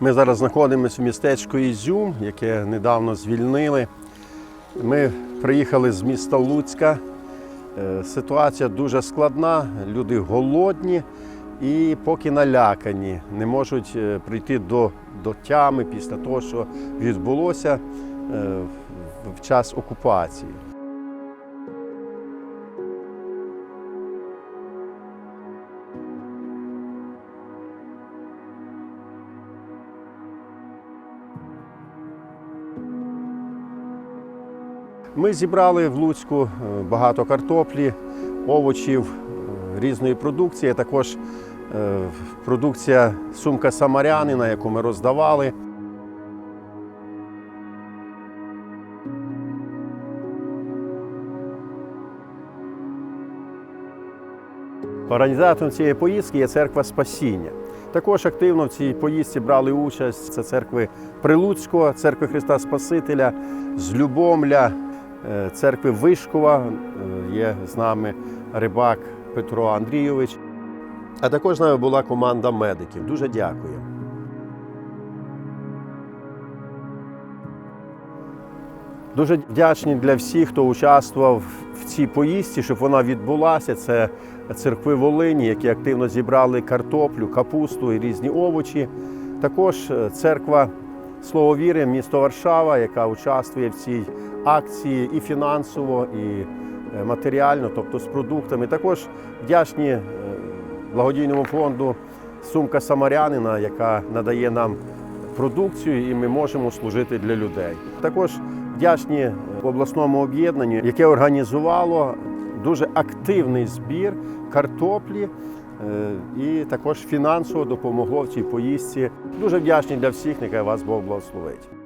Ми зараз знаходимося в містечку Ізюм, яке недавно звільнили. Ми приїхали з міста Луцька. Е, Ситуація дуже складна, люди голодні і поки налякані, не можуть е, прийти до, до тями після того, що відбулося е, в- в час окупації. Ми зібрали в Луцьку е, багато картоплі, овочів, е, різної продукції. Також е, продукція сумка самарянина, яку ми роздавали. Організатором цієї поїздки є церква Спасіння. Також активно в цій поїздці брали участь це церкви Прилуцького, церкви Христа Спасителя, з Любомля, церкви Вишкова. е, Є з нами рибак Петро Андрійович. А також з нами була команда медиків. Дуже дякую. Дуже вдячні для всіх, хто участвував в цій поїздці, щоб вона відбулася. Це церкви Волині, які активно зібрали картоплю, капусту і різні овочі. Також е, церква Слово віри, місто Варшава, яка участвує в цій акції і фінансово, і е, матеріально, тобто з продуктами. Також вдячні е, благодійному фонду Сумка Самарянина, яка надає нам продукцію, і ми можемо служити для людей. Також вдячні е, обласному об'єднанню, яке організувало дуже активний збір картоплі. Е, І також фінансово допомогло в цій поїздці. Дуже вдячний для всіх, нехай вас Бог благословить.